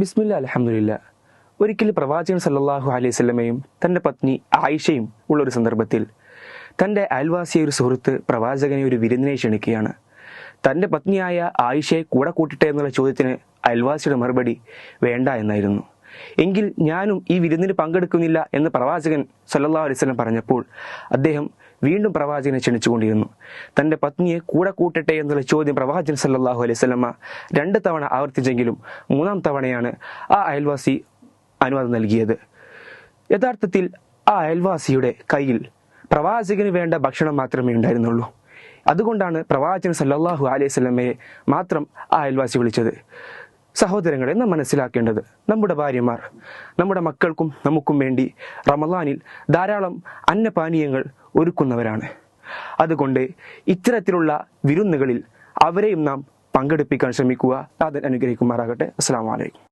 ബിസ്മില്ല അലഹമുല്ല ഒരിക്കൽ പ്രവാചകൻ സല്ലാഹു അലൈഹി സ്വലമയും തന്റെ പത്നി ആയിഷയും ഉള്ള ഒരു സന്ദർഭത്തിൽ തന്റെ അയൽവാസിയെ ഒരു സുഹൃത്ത് പ്രവാചകനെ ഒരു വിരുന്നിനെ ക്ഷണിക്കുകയാണ്. തന്റെ പത്നിയായ ആയിഷയെ കൂടെ കൂട്ടിട്ടെ എന്നുള്ള ചോദ്യത്തിന് അയൽവാസിയുടെ മറുപടി വേണ്ട എന്നായിരുന്നു. എങ്കിൽ ഞാനും ഈ വിരുന്നിന് പങ്കെടുക്കുന്നില്ല എന്ന് പ്രവാചകൻ സല്ലല്ലാഹു അലൈഹി വസല്ലം പറഞ്ഞപ്പോൾ അദ്ദേഹം വീണ്ടും പ്രവാചകനെ ക്ഷണിച്ചുകൊണ്ടിരുന്നു. തന്റെ പത്നിയെ കൂടെ കൂട്ടട്ടെ എന്നുള്ള ചോദ്യം പ്രവാചകൻ സല്ലാഹു അലൈഹി വസല്ലമ രണ്ട് തവണ ആവർത്തിച്ചെങ്കിലും മൂന്നാം തവണയാണ് ആ അയൽവാസി അനുവാദം നൽകിയത്. യഥാർത്ഥത്തിൽ ആ അയൽവാസിയുടെ കയ്യിൽ പ്രവാചകന് വേണ്ട ഭക്ഷണം മാത്രമേ ഉണ്ടായിരുന്നുള്ളൂ. അതുകൊണ്ടാണ് പ്രവാചകൻ സല്ലാഹു അലൈഹി സ്വലമയെ മാത്രം ആ അയൽവാസി വിളിച്ചത്. സഹോദരങ്ങളെ നാം മനസ്സിലാക്കേണ്ടത് നമ്മുടെ ഭാര്യമാർ നമ്മുടെ മക്കൾക്കും നമുക്കും വേണ്ടി റമലാനിൽ ധാരാളം അന്നപാനീയങ്ങൾ ഒരുക്കുന്നവരാണ്. അതുകൊണ്ട് ഇത്തരത്തിലുള്ള വിരുന്നുകളിൽ അവരെയും നാം പങ്കെടുപ്പിക്കാൻ ശ്രമിക്കുക. നാഥൻ അനുഗ്രഹിക്കുമാറാകട്ടെ. അസ്സാം വലൈക്കും